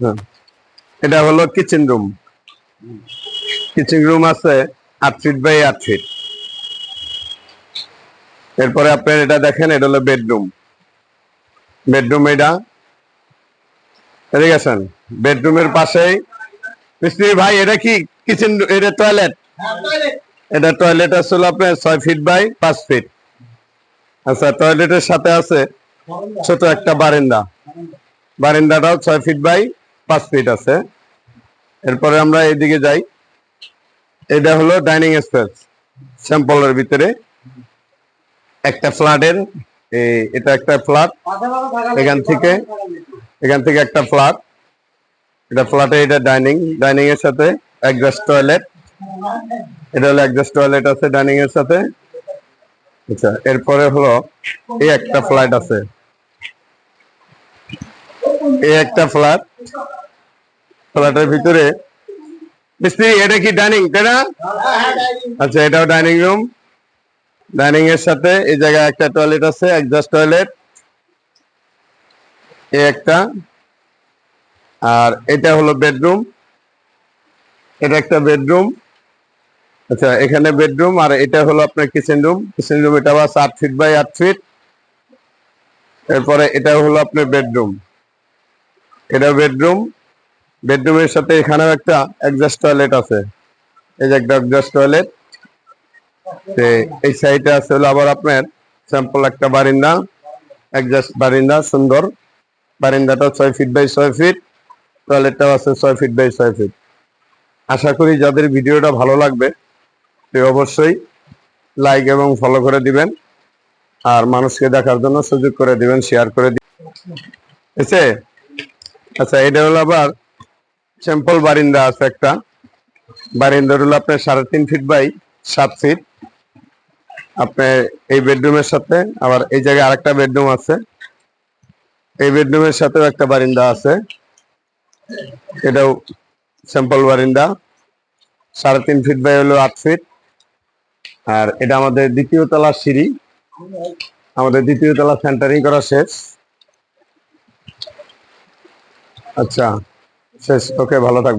হ্যাঁ। এটা হলো কিচেন রুম কিচেন রুম আছে আট ফিট বাই আট ফিট এরপরে আপনার এটা দেখেন, এটা হলো বেডরুম বেডরুম এটা। আছেন বেডরুমের পাশেই। মিস্ত্রি ভাই, এটা কি কিচেন এটা টয়লেট এটা টয়লেট আসলে আপনার ছয় ফিট বাই পাঁচ ফিট আচ্ছা টয়লেটের সাথে আছে ছোট একটা বারান্দা। বারান্দাটাও ছয় ফিট বাই পাঁচ ফিট আছে। এরপরে আমরা এইদিকে যাই। এটা হলো ডাইনিং স্পেস স্যাম্পলের ভিতরে। একটা ফ্ল্যাটের এটা একটা ফ্ল্যাট। এখান থেকে এখান থেকে একটা ফ্ল্যাট। এটা ফ্ল্যাটে এটা ডাইনিং ডাইনিং এর সাথে একজাস্ট টয়লেট এটা হলো একজাস্ট টয়লেট আছে ডাইনিং এর সাথে। আচ্ছা এরপরে হলো এই একটা ফ্ল্যাট আছে। এই একটা ফ্ল্যাট। ফ্ল্যাটের ভিতরে। মিস্ত্রি, এটা কি ডাইনিং? তাই আচ্ছা এটাও ডাইনিং রুম। ডাইনিং এর সাথে এই জায়গায় একটা টয়লেট আছে, একজাস্ট টয়লেট। এই একটা। আর এটা হলো বেডরুম। এটা একটা বেডরুম। আচ্ছা এখানে বেডরুম, আর এটা হলো আপনার কিচেন রুম কিচেন রুম এটা আছে আট ফিট বাই আট ফিট এরপরে এটা হলো আপনার বেডরুম এটা বেডরুম বেডরুমের সাথে এখানেও একটা একজাস্ট টয়লেট আছে। এই যে একটা একজাস্ট টয়লেট এই সাইডে আছে হলো আবার আপনার স্যাম্পল একটা বারিন্দা। একজাস্ট বারিন্দা, সুন্দর। বারিন্দাটা ছয় ফিট বাই ছয় ফিট টয়লেটটাও আছে ছয় ফিট বাই ছয় ফিট আশা করি যাদের ভিডিওটা ভালো লাগবে সে অবশ্যই লাইক এবং ফলো করে দিবেন। আর মানুষকে দেখার জন্য সুযোগ করে দিবেন শেয়ার করে দিবেন। আচ্ছা এটা হলো আবার সিম্পল বারিন্দা আছে একটা। বারিন্দা হলো আপনার সাড়ে তিন ফিট বাই সাত ফিট আপনার এই বেডরুমের সাথে আবার এই জায়গায় আরেকটা বেডরুম আছে। এই বেডরুমের সাথেও একটা বারিন্দা আছে। এটাও সিম্পল বারিন্দা। সাড়ে তিন ফিট বাই হলো আট ফিট আর এটা আমাদের দ্বিতীয় তলার সিঁড়ি। আমাদের দ্বিতীয় তলা সেন্টারিং করা শেষ। আচ্ছা। শেষ ওকে ভালো থাকবে